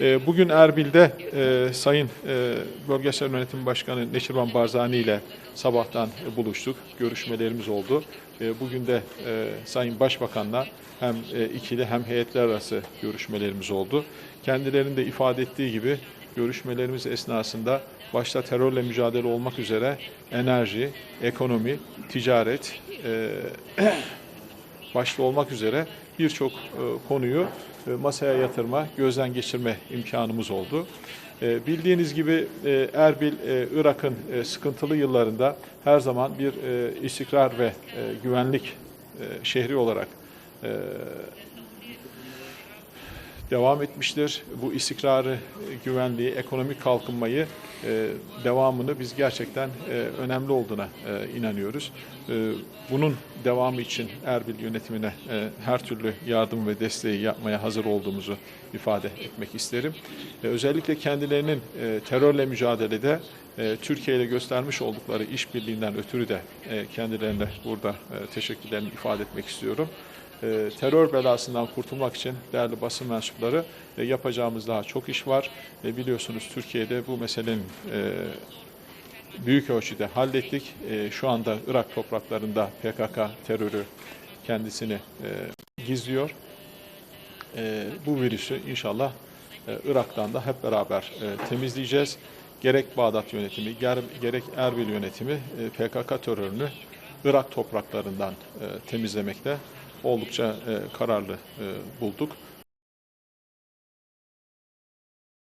E, Bugün Erbil'de e, Sayın e, Bölgesel Yönetim Başkanı Neşirvan Barzani ile sabahtan e, buluştuk. Görüşmelerimiz oldu. E, Bugün de Sayın Başbakan'la hem ikili hem heyetler arası görüşmelerimiz oldu. Kendilerinin de ifade ettiği gibi görüşmelerimiz esnasında başta terörle mücadele olmak üzere enerji, ekonomi, ticaret, e, başta olmak üzere birçok e, konuyu e, masaya yatırma, gözden geçirme imkanımız oldu. E, Bildiğiniz gibi Erbil, Irak'ın sıkıntılı yıllarında her zaman bir istikrar ve güvenlik şehri olarak devam etmiştir. Bu istikrarı, güvenliği, ekonomik kalkınmayı e, devamını biz gerçekten e, önemli olduğuna e, inanıyoruz. Bunun devamı için Erbil yönetimine her türlü yardım ve desteği yapmaya hazır olduğumuzu ifade etmek isterim. Özellikle kendilerinin terörle mücadelede Türkiye ile göstermiş oldukları işbirliğinden ötürü de kendilerine burada e, ifade etmek istiyorum e, terör belasından kurtulmak için değerli basın mensupları e, yapacağımız daha çok iş var. E, biliyorsunuz Türkiye'de bu meselenin e, büyük ölçüde hallettik. E, şu anda Irak topraklarında PKK terörü kendisini e, gizliyor. E, bu virüsü inşallah e, Irak'tan da hep beraber e, temizleyeceğiz. Gerek Bağdat yönetimi, ger- gerek Erbil yönetimi e, PKK terörünü Irak topraklarından e, temizlemekte oldukça e, kararlı e, bulduk.